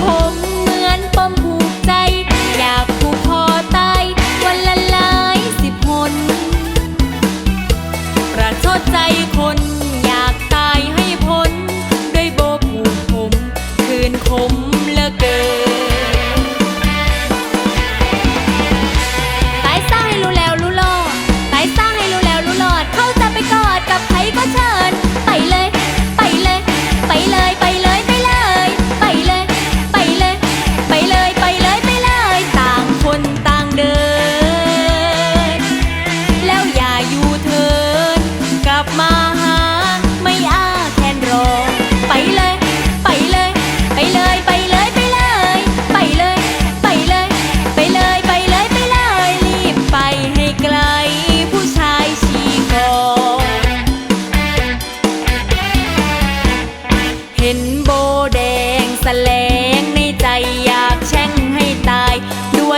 ผมเหมือนปมผูกใจ อยากผูกคอตายวันละหลายสิบหนประชดใจคน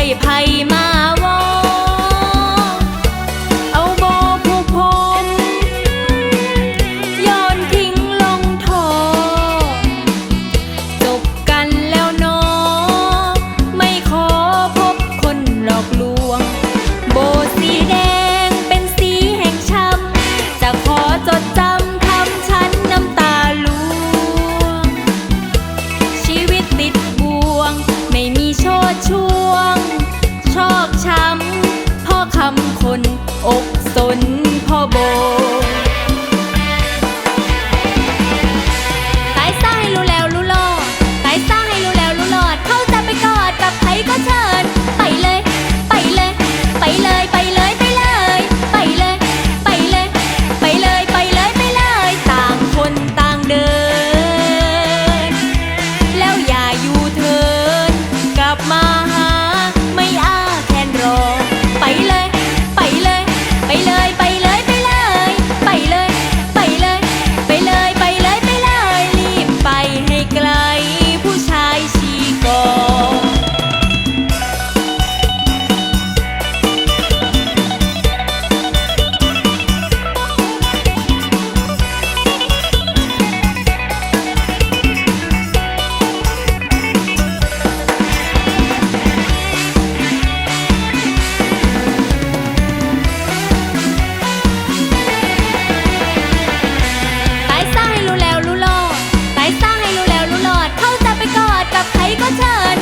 รมาวอเอาโบผูกผมย้อนทิ้งลงทอจบกันแล้วนอไม่ขอพบคนหลอกลวง ก็เธอ